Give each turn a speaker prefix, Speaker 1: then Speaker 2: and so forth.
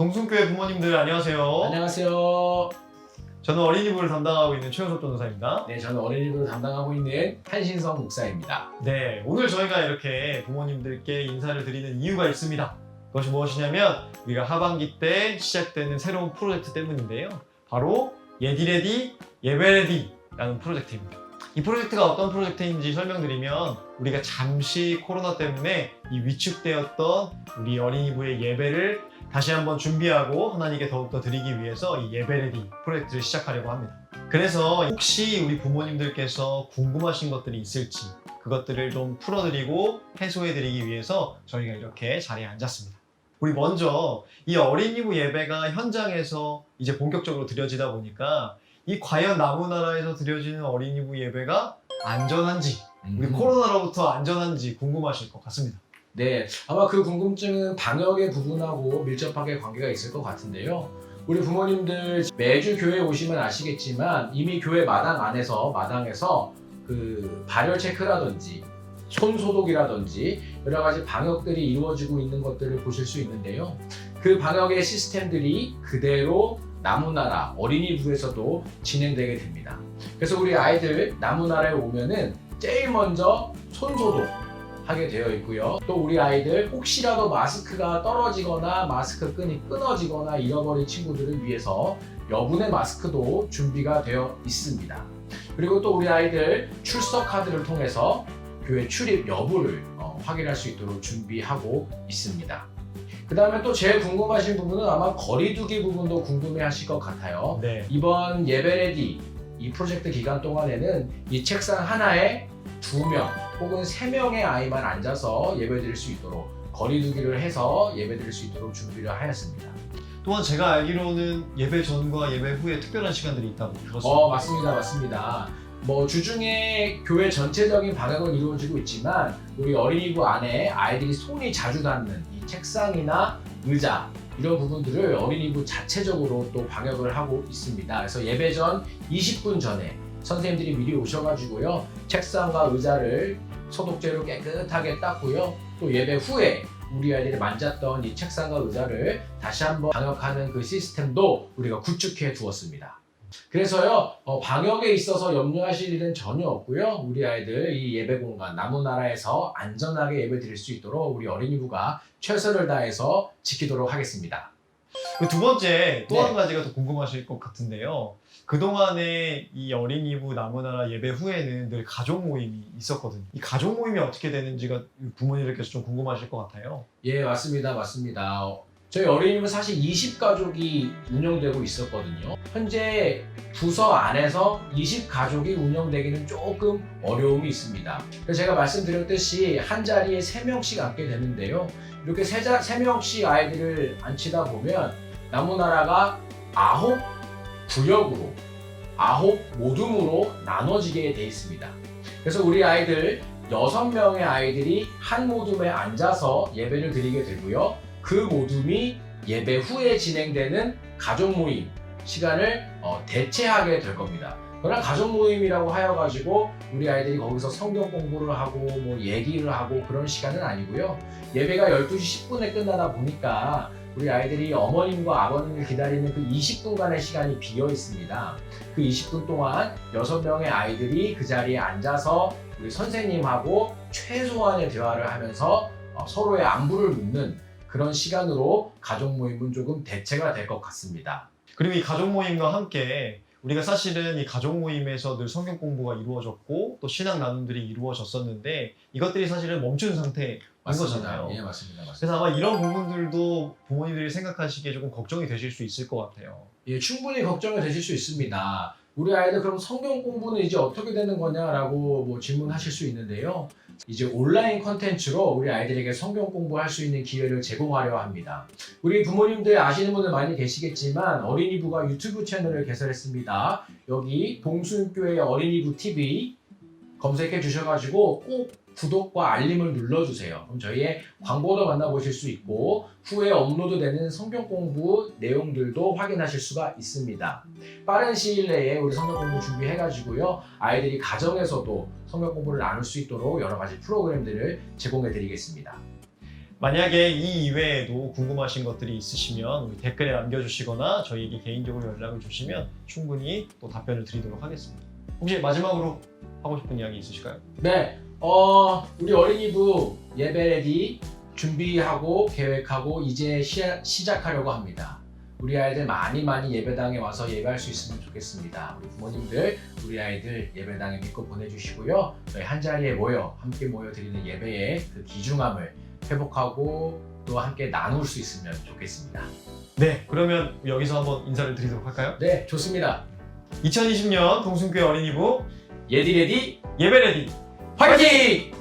Speaker 1: 동순교회 부모님들 안녕하세요.
Speaker 2: 안녕하세요.
Speaker 1: 저는 어린이부를 담당하고 있는 최효섭 변호사입니다.
Speaker 2: 네, 저는 어린이부를 담당하고 있는 한신성 목사입니다.
Speaker 1: 네, 오늘 저희가 이렇게 부모님들께 인사를 드리는 이유가 있습니다. 그것이 무엇이냐면 우리가 하반기 때 시작되는 새로운 프로젝트 때문인데요. 바로 예디레디 예배레디라는 프로젝트입니다. 이 프로젝트가 어떤 프로젝트인지 설명드리면 우리가 잠시 코로나 때문에 이 위축되었던 우리 어린이부의 예배를 다시 한번 준비하고 하나님께 더욱더 드리기 위해서 이 예배레디 프로젝트를 시작하려고 합니다. 그래서 혹시 우리 부모님들께서 궁금하신 것들이 있을지 그것들을 좀 풀어드리고 해소해드리기 위해서 저희가 이렇게 자리에 앉았습니다. 우리 먼저 이 어린이부 예배가 현장에서 이제 본격적으로 드려지다 보니까 이 과연 나무나라에서 드려지는 어린이부 예배가 안전한지 우리
Speaker 2: 음.
Speaker 1: 코로나로부터 안전한지 궁금하실 것 같습니다.
Speaker 2: 네, 아마 그 궁금증은 방역의 부분하고 밀접하게 관계가 있을 것 같은데요. 우리 부모님들 매주 교회 오시면 아시겠지만 이미 교회 마당 안에서 마당에서 그 발열 체크라든지 손 소독이라든지 여러 가지 방역들이 이루어지고 있는 것들을 보실 수 있는데요. 그 방역의 시스템들이 그대로 나무나라 어린이부에서도 진행되게 됩니다. 그래서 우리 아이들 나무나라에 오면은 제일 먼저 손 소독 하게 되어 있고요. 또 우리 아이들 혹시라도 마스크가 떨어지거나 마스크 끈이 끊어지거나 잃어버린 친구들을 위해서 여분의 마스크도 준비가 되어 있습니다. 그리고 또 우리 아이들 출석 카드를 통해서 교회 출입 여부를 어, 확인할 수 있도록 준비하고 있습니다. 그 다음에 또 제일 궁금하신 부분은 아마 거리두기 부분도 궁금해 하실 것 같아요.
Speaker 1: 네.
Speaker 2: 이번 예배레디 이 프로젝트 기간 동안에는 이 책상 하나에 두 명 혹은 세 명의 아이만 앉아서 예배드릴 수 있도록 거리두기를 해서 예배드릴 수 있도록 준비를 하였습니다.
Speaker 1: 또한 제가 알기로는 예배 전과 예배 후에 특별한 시간들이 있다고 들었습니다.
Speaker 2: 어 맞습니다, 맞습니다. 뭐 주중에 교회 전체적인 방역은 이루어지고 있지만 우리 어린이부 안에 아이들이 손이 자주 닿는 이 책상이나 의자 이런 부분들을 어린이부 자체적으로 또 방역을 하고 있습니다. 그래서 예배 전 20분 전에 선생님들이 미리 오셔가지고요 책상과 의자를 소독제로 깨끗하게 닦고요 또 예배 후에 우리 아이들이 만졌던 이 책상과 의자를 다시 한번 방역하는 그 시스템도 우리가 구축해 두었습니다. 그래서요 어, 방역에 있어서 염려하실 일은 전혀 없고요 우리 아이들 이 예배 공간 나무나라에서 안전하게 예배 드릴 수 있도록 우리 어린이부가 최선을 다해서 지키도록 하겠습니다.
Speaker 1: 그두 번째 또
Speaker 2: 네.
Speaker 1: 한 가지가 더 궁금하실 것 같은데요. 그동안에 이 어린이부 나무나라 예배 후에는 늘 가족 모임이 있었거든요. 이 가족 모임이 어떻게 되는지가 부모님들께서 좀 궁금하실 것 같아요.
Speaker 2: 예, 맞습니다. 맞습니다. 어, 저희 어린이집은 사실 20가족이 운영되고 있었거든요. 현재 부서 안에서 20가족이 운영되기는 조금 어려움이 있습니다. 그래서 제가 말씀드렸듯이 한 자리에 3명씩 앉게 되는데요. 이렇게 세, 자, 3명씩 아이들을 앉히다 보면 나무나라가 아홉 구역으로 아홉 모둠으로 나눠지게 돼 있습니다. 그래서 우리 아이들 여섯 명의 아이들이 한 모둠에 앉아서 예배를 드리게 되고요. 그 모둠이 예배 후에 진행되는 가족 모임 시간을 어, 대체하게 될 겁니다. 그러나 가족 모임이라고 하여 가지고 우리 아이들이 거기서 성경 공부를 하고 뭐 얘기를 하고 그런 시간은 아니고요. 예배가 12시 10분에 끝나다 보니까 우리 아이들이 어머님과 아버님을 기다리는 그 20분간의 시간이 비어 있습니다. 그 20분 동안 6명의 아이들이 그 자리에 앉아서 우리 선생님하고 최소한의 대화를 하면서 어, 서로의 안부를 묻는 그런 시간으로 가족 모임은 조금 대체가 될 것 같습니다.
Speaker 1: 그리고 이 가족 모임과 함께 우리가 사실은 이 가족 모임에서 늘 성경 공부가 이루어졌고 또 신앙 나눔들이 이루어졌었는데 이것들이 사실은 멈춘 상태인 거잖아요.
Speaker 2: 예, 맞습니다. 맞습니다.
Speaker 1: 그래서 아마 이런 부분들도 부모님들이 생각하시기에 조금 걱정이 되실 수 있을 것 같아요.
Speaker 2: 예, 충분히 걱정이 되실 수 있습니다. 우리 아이들 그럼 성경 공부는 이제 어떻게 되는 거냐라고 뭐 질문하실 수 있는데요. 이제 온라인 컨텐츠로 우리 아이들에게 성경 공부할 수 있는 기회를 제공하려 합니다. 우리 부모님들 아시는 분들 많이 계시겠지만 어린이부가 유튜브 채널을 개설했습니다. 여기 동순교회 어린이부 TV 검색해 주셔가지고 꼭 구독과 알림을 눌러주세요. 그럼 저희의 광고도 만나보실 수 있고 후에 업로드되는 성경 공부 내용들도 확인하실 수가 있습니다. 빠른 시일 내에 우리 성경 공부 준비해가지고요 아이들이 가정에서도 성경 공부를 나눌 수 있도록 여러 가지 프로그램들을 제공해 드리겠습니다.
Speaker 1: 만약에 이 이외에도 궁금하신 것들이 있으시면 우리 댓글에 남겨주시거나 저희에게 개인적으로 연락을 주시면 충분히 또 답변을 드리도록 하겠습니다. 혹시 마지막으로 하고 싶은 이야기 있으실까요?
Speaker 2: 네, 어, 우리 어린이부 예배 레디 준비하고 계획하고 이제 시, 시작하려고 합니다. 우리 아이들 많이 많이 예배당에 와서 예배할 수 있으면 좋겠습니다. 우리 부모님들, 우리 아이들 예배당에 믿고 보내주시고요. 저희 한 자리에 모여 함께 모여 드리는 예배의 그 귀중함을 회복하고 또 함께 나눌 수 있으면 좋겠습니다.
Speaker 1: 네, 그러면 여기서 한번 인사를 드리도록 할까요?
Speaker 2: 네, 좋습니다.
Speaker 1: 2020년 동순교회 어린이부
Speaker 2: 예디 레디
Speaker 1: 예배레디
Speaker 2: 화이팅!